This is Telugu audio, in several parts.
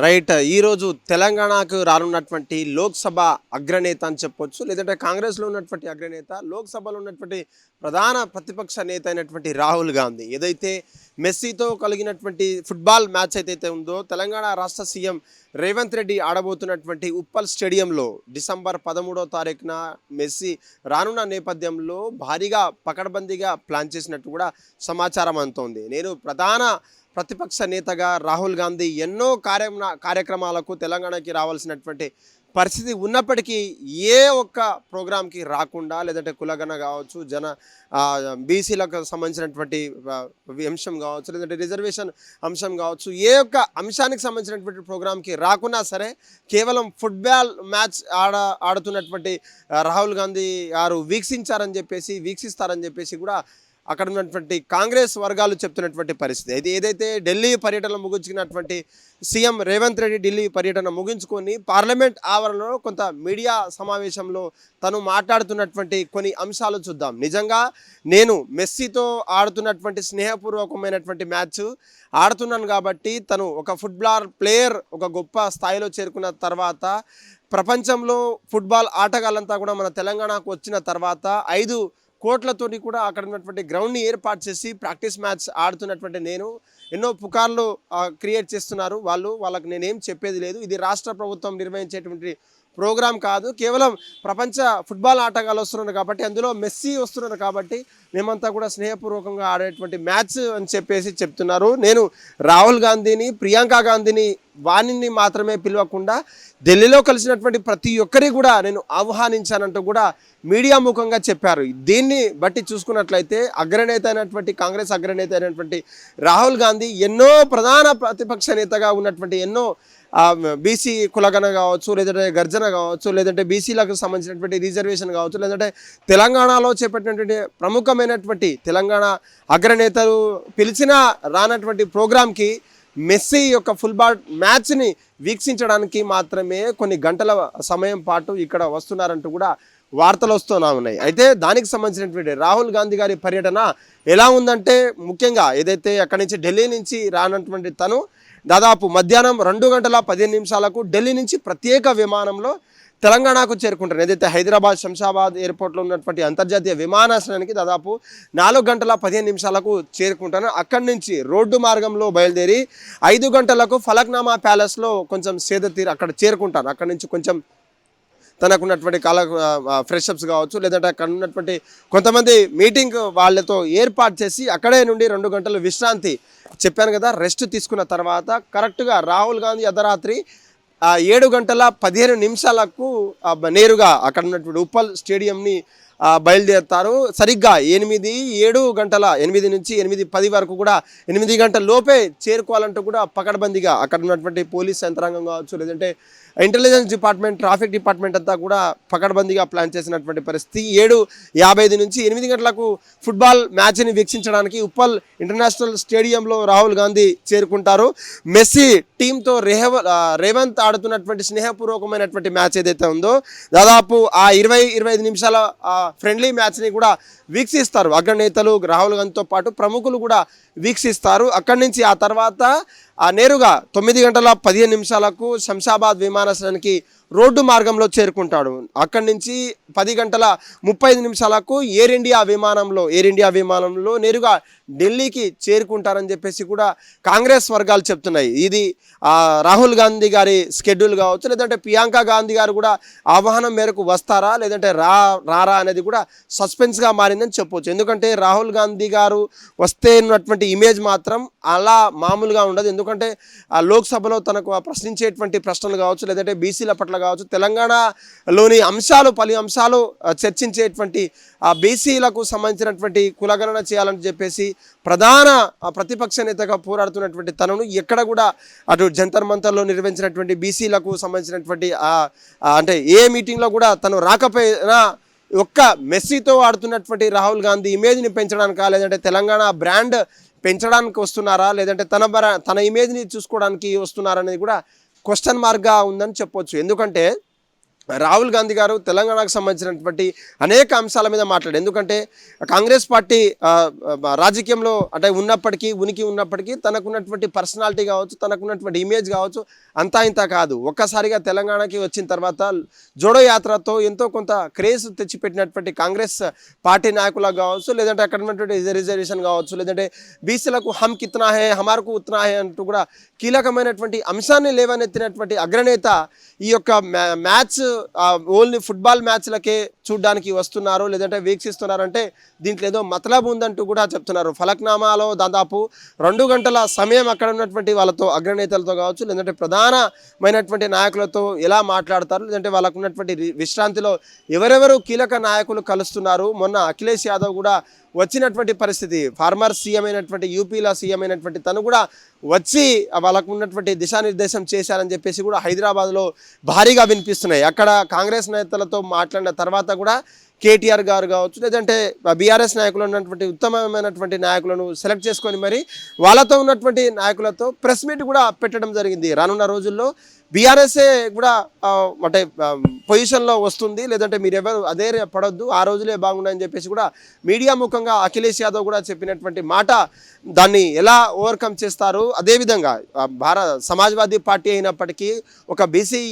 రైట్ ఈరోజు తెలంగాణకు రానున్నటువంటి లోక్సభ అగ్రనేత అని చెప్పొచ్చు లేదంటే కాంగ్రెస్లో ఉన్నటువంటి అగ్రనేత లోక్సభలో ఉన్నటువంటి ప్రధాన ప్రతిపక్ష నేత అయినటువంటి రాహుల్ గాంధీ. ఏదైతే మెస్సీతో కలిగినటువంటి ఫుట్బాల్ మ్యాచ్ అయితే ఉందో తెలంగాణ రాష్ట్ర సీఎం రేవంత్ రెడ్డి ఆడబోతున్నటువంటి ఉప్పల్ స్టేడియంలో డిసెంబర్ పదమూడో తారీఖున మెస్సీ రానున్న నేపథ్యంలో భారీగా పకడ్బందీగా ప్లాన్ చేసినట్టు కూడా సమాచారం అందుతోంది. నేను ప్రధాన ప్రతిపక్ష నేతగా రాహుల్ గాంధీ ఎన్నో కార్య కార్యక్రమాలకు తెలంగాణకి రావాల్సినటువంటి పరిస్థితి ఉన్నప్పటికీ ఏ ఒక్క ప్రోగ్రాంకి రాకుండా లేదంటే కులగణ కావచ్చు జన బీసీలకు సంబంధించినటువంటి అంశం కావచ్చు లేదంటే రిజర్వేషన్ అంశం కావచ్చు ఏ ఒక్క అంశానికి సంబంధించినటువంటి ప్రోగ్రాంకి రాకున్నా సరే కేవలం ఫుట్బాల్ మ్యాచ్ ఆడ ఆడుతున్నటువంటి రాహుల్ గాంధీ గారు వీక్షించారని చెప్పేసి వీక్షిస్తారని చెప్పేసి కూడా అక్కడ ఉన్నటువంటి కాంగ్రెస్ వర్గాలు చెప్తున్నటువంటి పరిస్థితి. అయితే ఏదైతే ఢిల్లీ పర్యటన ముగించుకున్నటువంటి సీఎం రేవంత్ రెడ్డి ఢిల్లీ పర్యటన ముగించుకొని పార్లమెంట్ ఆవరణలో కొంత మీడియా సమావేశంలో తను మాట్లాడుతున్నటువంటి కొన్ని అంశాలు చూద్దాం. నిజంగా నేను మెస్సీతో ఆడుతున్నటువంటి స్నేహపూర్వకమైనటువంటి మ్యాచ్ ఆడుతున్నాను కాబట్టి తను ఒక ఫుట్బాల్ ప్లేయర్ ఒక గొప్ప స్థాయిలో చేరుకున్న తర్వాత ప్రపంచంలో ఫుట్బాల్ ఆటగాళ్ళంతా కూడా మన తెలంగాణకు వచ్చిన తర్వాత ఐదు కోట్లతోటి కూడా అక్కడ ఉన్నటువంటి గ్రౌండ్ని ఏర్పాటు చేసి ప్రాక్టీస్ మ్యాచ్ ఆడుతున్నటువంటి నేను. ఎన్నో పుకార్లు క్రియేట్ చేస్తున్నారు వాళ్ళు. వాళ్ళకి నేనేం చెప్పేది లేదు. ఇది రాష్ట్ర ప్రభుత్వం నిర్వహించేటువంటి ప్రోగ్రాం కాదు. కేవలం ప్రపంచ ఫుట్బాల్ ఆటగాళ్ళు వస్తున్నారు కాబట్టి అందులో మెస్సీ వస్తున్నారు కాబట్టి మేమంతా కూడా స్నేహపూర్వకంగా ఆడేటువంటి మ్యాచ్ అని చెప్పేసి చెప్తున్నారు. నేను రాహుల్ గాంధీని ప్రియాంక గాంధీని వాణిని మాత్రమే పిలవకుండా ఢిల్లీలో కలిసినటువంటి ప్రతి ఒక్కరి కూడా నేను ఆహ్వానించానంటూ కూడా మీడియా ముఖంగా చెప్పారు. దీన్ని బట్టి చూసుకున్నట్లయితే అగ్రనేత అయినటువంటి కాంగ్రెస్ అగ్రనేత అయినటువంటి రాహుల్ గాంధీ ఎన్నో ప్రధాన ప్రతిపక్ష నేతగా ఉన్నటువంటి ఎన్నో బీసీ కులగణ కావచ్చు లేదంటే గర్జన కావచ్చు లేదంటే బీసీలకు సంబంధించినటువంటి రిజర్వేషన్ కావచ్చు లేదంటే తెలంగాణలో చేపట్టినటువంటి ప్రముఖమైనటువంటి తెలంగాణ అగ్రనేతలు పిలిచిన రానటువంటి ప్రోగ్రాంకి మెస్సీ యొక్క ఫుల్బాల్ మ్యాచ్ని వీక్షించడానికి మాత్రమే కొన్ని గంటల సమయం పాటు ఇక్కడ వస్తున్నారంటూ కూడా వార్తలు వస్తూనే ఉన్నాయి. అయితే దానికి సంబంధించినటువంటి రాహుల్ గాంధీ గారి పర్యటన ఎలా ఉందంటే ముఖ్యంగా ఏదైతే అక్కడి నుంచి ఢిల్లీ నుంచి రానటువంటి తను దాదాపు మధ్యాహ్నం రెండు గంటల పదిహేను నిమిషాలకు ఢిల్లీ నుంచి ప్రత్యేక విమానంలో తెలంగాణకు చేరుకుంటారు. ఏదైతే హైదరాబాద్ శంషాబాద్ ఎయిర్పోర్ట్లో ఉన్నటువంటి అంతర్జాతీయ విమానాశ్రయానికి దాదాపు నాలుగు గంటల పదిహేను నిమిషాలకు చేరుకుంటాను అక్కడి నుంచి రోడ్డు మార్గంలో బయలుదేరి ఐదు గంటలకు ఫలక్నామా ప్యాలెస్లో కొంచెం సేద తీరు అక్కడ చేరుకుంటాను అక్కడి నుంచి కొంచెం తనకున్నటువంటి కాల ఫ్రెషప్స్ కావచ్చు లేదంటే అక్కడ ఉన్నటువంటి కొంతమంది మీటింగ్ వాళ్ళతో ఏర్పాటు చేసి అక్కడే నుండి రెండు గంటలు విశ్రాంతి చెప్పాను కదా రెస్ట్ తీసుకున్న తర్వాత కరెక్ట్గా రాహుల్ గాంధీ అర్ధరాత్రి ఏడు గంటల పదిహేను నిమిషాలకు నేరుగా అక్కడ ఉన్నటువంటి ఉప్పల్ స్టేడియంని బయలుదేరుతారు. సరిగ్గా ఎనిమిది ఏడు గంటల ఎనిమిది నుంచి ఎనిమిది పది వరకు కూడా ఎనిమిది గంటల లోపే చేరుకోవాలంటూ కూడా పకడ్బందీగా అక్కడ ఉన్నటువంటి పోలీస్ యంత్రాంగం కావచ్చు లేదంటే ఇంటెలిజెన్స్ డిపార్ట్మెంట్ ట్రాఫిక్ డిపార్ట్మెంట్ అంతా కూడా పకడ్బందీగా ప్లాన్ చేసినటువంటి పరిస్థితి. ఏడు యాభై నుంచి ఎనిమిది గంటలకు ఫుట్బాల్ మ్యాచ్ని వీక్షించడానికి ఉప్పల్ ఇంటర్నేషనల్ స్టేడియంలో రాహుల్ గాంధీ చేరుకుంటారు. మెస్సీ టీంతో రేహవ రేవంత్ ఆడుతున్నటువంటి స్నేహపూర్వకమైనటువంటి మ్యాచ్ ఏదైతే ఉందో దాదాపు ఆ ఇరవై ఇరవై ఐదు నిమిషాల ఫ్రెండ్లీ మ్యాచ్ని కూడా వీక్షిస్తారు. అగ్రనేతలు రాహుల్ గాంధీతో పాటు ప్రముఖులు కూడా వీక్షిస్తారు. అక్కడి నుంచి ఆ తర్వాత నేరుగా తొమ్మిది గంటల పదిహేను నిమిషాలకు శంషాబాద్ విమానాశ్రయానికి రోడ్డు మార్గంలో చేరుకుంటాడు. అక్కడి నుంచి పది గంటల ముప్పై నిమిషాలకు ఎయిర్ ఇండియా విమానంలో ఎయిర్ ఇండియా విమానంలో నేరుగా ఢిల్లీకి చేరుకుంటారని చెప్పేసి కూడా కాంగ్రెస్ వర్గాలు చెప్తున్నాయి. ఇది రాహుల్ గాంధీ గారి స్కెడ్యూల్ కావచ్చు లేదంటే ప్రియాంక గాంధీ గారు కూడా ఆహ్వానం మేరకు వస్తారా లేదంటే రా రారా అనేది కూడా సస్పెన్స్గా మారిందని చెప్పొచ్చు. ఎందుకంటే రాహుల్ గాంధీ గారు వస్తే ఉన్నటువంటి ఇమేజ్ మాత్రం అలా మామూలుగా ఉండదు. ఎందుకంటే ఆ లోక్సభలో తనకు ఆ ప్రశ్నించేటువంటి ప్రశ్నలు కావచ్చు లేదంటే బీసీల పట్ల కావచ్చు. తెలంగాణలోని అంశాలు పలు అంశాలు చర్చించేటువంటి ఆ బీసీలకు సంబంధించినటువంటి కులగణన చేయాలని చెప్పేసి ప్రధాన ప్రతిపక్ష నేతగా పోరాడుతున్నటువంటి తనను ఎక్కడ కూడా అటు జంతర్ మంతర్లో నిర్వహించినటువంటి బీసీలకు సంబంధించినటువంటి అంటే ఏ మీటింగ్లో కూడా తను రాకపోయినా ఒక్క మెస్సీతో ఆడుతున్నటువంటి రాహుల్ గాంధీ ఇమేజ్ని పెంచడానికా లేదంటే తెలంగాణ బ్రాండ్ పెంచడానికి వస్తున్నారా లేదంటే తన తన ఇమేజ్ని చూసుకోవడానికి వస్తున్నారా అనేది కూడా క్వశ్చన్ మార్క్గా ఉందని చెప్పొచ్చు. ఎందుకంటే రాహుల్ గాంధీ గారు తెలంగాణకు సంబంధించినటువంటి అనేక అంశాల మీద మాట్లాడారు. ఎందుకంటే కాంగ్రెస్ పార్టీ రాజకీయంలో అంటే ఉన్నప్పటికీ ఉనికి ఉన్నప్పటికీ తనకున్నటువంటి పర్సనాలిటీ కావచ్చు తనకున్నటువంటి ఇమేజ్ కావచ్చు అంతా ఇంత కాదు. ఒక్కసారిగా తెలంగాణకి వచ్చిన తర్వాత జోడో యాత్రతో ఎంతో కొంత క్రేజ్ తెచ్చిపెట్టినటువంటి కాంగ్రెస్ పార్టీ నాయకులకు కావచ్చు లేదంటే అక్కడ ఉన్నటువంటి రిజర్వేషన్ కావచ్చు లేదంటే బీసీలకు హమ్ కిత్నా హే హమార్కు ఉత్నా హే అంటూ కూడా కీలకమైనటువంటి అంశాన్ని లేవనెత్తినటువంటి అగ్రనేత ఈ యొక్క మ్యా- మ్యాచ్ ఓన్లీ ఫుట్బాల్ మ్యాచ్లకే చూడడానికి వస్తున్నారు లేదంటే వీక్షిస్తున్నారంటే దీంట్లో ఏదో మతలబు ఉందంటూ కూడా చెప్తున్నారు. ఫలక్నామాలో దాదాపు రెండు గంటల సమయం అక్కడ ఉన్నటువంటి వాళ్ళతో అగ్రనేతలతో కావచ్చు లేదంటే ప్రధానమైనటువంటి నాయకులతో ఎలా మాట్లాడతారు లేదంటే వాళ్ళకు ఉన్నటువంటి విశ్రాంతిలో ఎవరెవరు కీలక నాయకులు కలుస్తున్నారు. మొన్న అఖిలేష్ యాదవ్ కూడా వచ్చినటువంటి పరిస్థితి. ఫార్మర్ సీఎం అయినటువంటి యూపీలో సీఎం అయినటువంటి తను కూడా వచ్చి వాళ్ళకు ఉన్నటువంటి దిశానిర్దేశం చేశారని చెప్పేసి కూడా హైదరాబాద్లో భారీగా వినిపిస్తున్నాయి. అక్కడ కాంగ్రెస్ నేతలతో మాట్లాడిన తర్వాత కూడా కేటీఆర్ గారు కావచ్చు లేదంటే బీఆర్ఎస్ నాయకులు ఉన్నటువంటి ఉత్తమమైనటువంటి నాయకులను సెలెక్ట్ చేసుకొని మరి వాళ్ళతో ఉన్నటువంటి నాయకులతో ప్రెస్ మీట్ కూడా పెట్టడం జరిగింది. రానున్న రోజుల్లో బీఆర్ఎస్ఏ కూడా అంటే పొజిషన్లో వస్తుంది. లేదంటే మీరు ఎవరు అదే పడొద్దు ఆ రోజులే బాగున్నాయని చెప్పేసి కూడా మీడియా ముఖంగా అఖిలేష్ యాదవ్ కూడా చెప్పినటువంటి మాట దాన్ని ఎలా ఓవర్కమ్ చేస్తారు? అదేవిధంగా భారత సమాజ్వాదీ పార్టీ అయినప్పటికీ ఒక బీసీ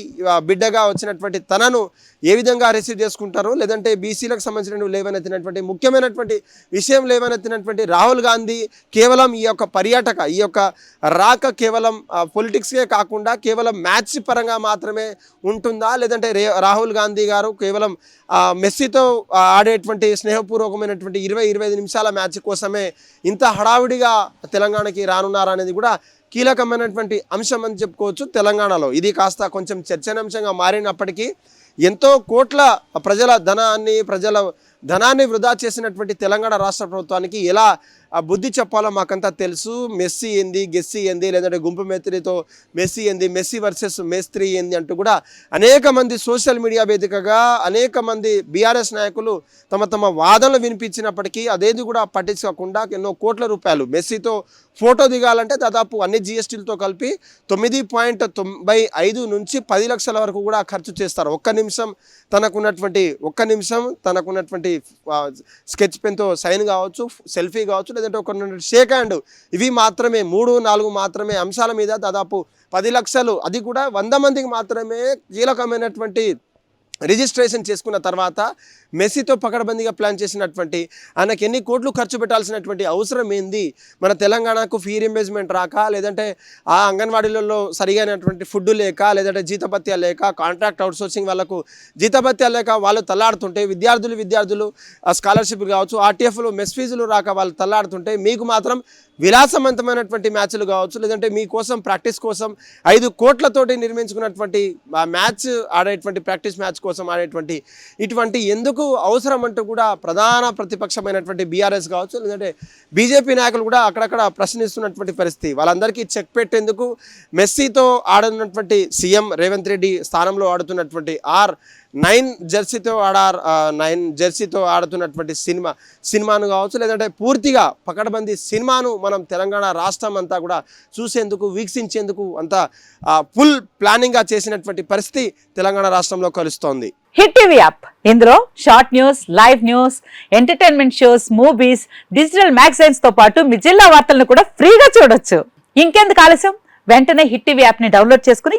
బిడ్డగా వచ్చినటువంటి తనను ఏ విధంగా రిసీవ్ చేసుకుంటారు? లేదంటే బీసీ బీసీలకు సంబంధించిన లేవనెత్తినటువంటి ముఖ్యమైనటువంటి విషయం లేవనెత్తినటువంటి రాహుల్ గాంధీ కేవలం ఈ యొక్క పర్యాటక ఈ యొక్క రాక కేవలం పొలిటిక్స్కే కాకుండా కేవలం మ్యాచ్ పరంగా మాత్రమే ఉంటుందా? లేదంటే రాహుల్ గాంధీ గారు కేవలం మెస్సీతో ఆడేటువంటి స్నేహపూర్వకమైనటువంటి ఇరవై ఇరవై నిమిషాల మ్యాచ్ కోసమే ఇంత హడావిడిగా తెలంగాణకి రానున్నారా అనేది కూడా కీలకమైనటువంటి అంశం అని చెప్పుకోవచ్చు తెలంగాణలో. ఇది కాస్త కొంచెం చర్చనాంశంగా మారినప్పటికీ ఎంతో కోట్ల ప్రజల ధనాన్ని ప్రజల ధనాన్ని వృధా చేసినటువంటి తెలంగాణ రాష్ట్ర ప్రభుత్వానికి ఎలా ఆ బుద్ధి చెప్పాలో మాకంతా తెలుసు. మెస్సీ ఏంది గెస్సీ ఏంది లేదంటే గుంపు మేస్త్రితో మెస్సీ ఏంది మెస్సీ వర్సెస్ మేస్త్రి ఏంది అంటూ కూడా అనేక మంది సోషల్ మీడియా వేదికగా అనేక మంది బీఆర్ఎస్ నాయకులు తమ తమ వాదనలు వినిపించినప్పటికీ అదేది కూడా పట్టించుకోకుండా ఎన్నో కోట్ల రూపాయలు మెస్సీతో ఫోటో దిగాలంటే దాదాపు అన్ని జిఎస్టీలతో కలిపి తొమ్మిది పాయింట్ తొంభై ఐదు నుంచి పది లక్షల వరకు కూడా ఖర్చు చేస్తారు. ఒక్క నిమిషం తనకున్నటువంటి ఒక్క నిమిషం తనకున్నటువంటి స్కెచ్ పెన్తో సైన్ కావచ్చు సెల్ఫీ కావచ్చు లేదంటే ఒక షేక్ హ్యాండ్. ఇవి మాత్రమే మూడు నాలుగు మాత్రమే అంశాల మీద దాదాపు పది లక్షలు. అది కూడా వంద మందికి మాత్రమే కీలకమైనటువంటి రిజిస్ట్రేషన్ చేసుకున్న తర్వాత మెస్సీతో పకడబందీగా ప్లాన్ చేసినటువంటి ఆయనకి ఎన్ని కోట్లు ఖర్చు పెట్టాల్సినటువంటి అవసరం ఏంది? మన తెలంగాణకు ఫీ రింబేజ్మెంట్ రాక లేదంటే ఆ అంగన్వాడీలలో సరిగైనటువంటి ఫుడ్ లేక లేదంటే జీతభత్యాలు లేక కాంట్రాక్ట్ అవుట్సోర్సింగ్ వాళ్ళకు జీతభత్యాలు లేక వాళ్ళు తల్లాడుతుంటే విద్యార్థులు విద్యార్థులు స్కాలర్షిప్ కావచ్చు ఆర్టీఎఫ్లు మెస్ ఫీజులు రాక వాళ్ళు తల్లాడుతుంటే మీకు మాత్రం విలాసవంతమైనటువంటి మ్యాచ్లు కావచ్చు లేదంటే మీకోసం ప్రాక్టీస్ కోసం ఐదు కోట్లతోటి నిర్మించుకున్నటువంటి మ్యాచ్ ఆడేటువంటి ప్రాక్టీస్ మ్యాచ్ కోసం ఆడేటువంటి ఇటువంటి ఎందుకు అవసరం అంటూ కూడా ప్రధాన ప్రతిపక్షమైనటువంటి బీఆర్ఎస్ కావచ్చు లేదంటే బీజేపీ నాయకులు కూడా అక్కడక్కడ ప్రశ్నిస్తున్నటువంటి పరిస్థితి. వాళ్ళందరికీ చెక్ పెట్టేందుకు మెస్సీతో ఆడనున్నటువంటి సీఎం రేవంత్ రెడ్డి స్థానంలో ఆడుతున్నటువంటి ఆర్ నైన్ జెర్సీతో ఆడారు నైన్ జెర్సీతో ఆడుతున్నటువంటి సినిమా సినిమాను కావచ్చు లేదంటే పూర్తిగా పకడబందీ సినిమాను మనం తెలంగాణ రాష్ట్రం అంతా కూడా చూసేందుకు వీక్షించేందుకు అంతా ఫుల్ ప్లానింగ్గా చేసినటువంటి పరిస్థితి తెలంగాణ రాష్ట్రంలో కలుస్తోంది. Hit TV app. ఇందులో short news live news entertainment shows movies digital మ్యాగజైన్స్తో పాటు మీ జిల్లా వార్తలను కూడా ఫ్రీగా చూడొచ్చు. ఇంకెందుకు ఆలస్యం? వెంటనే హిట్ టీవీ యాప్ని డౌన్లోడ్ చేసుకుని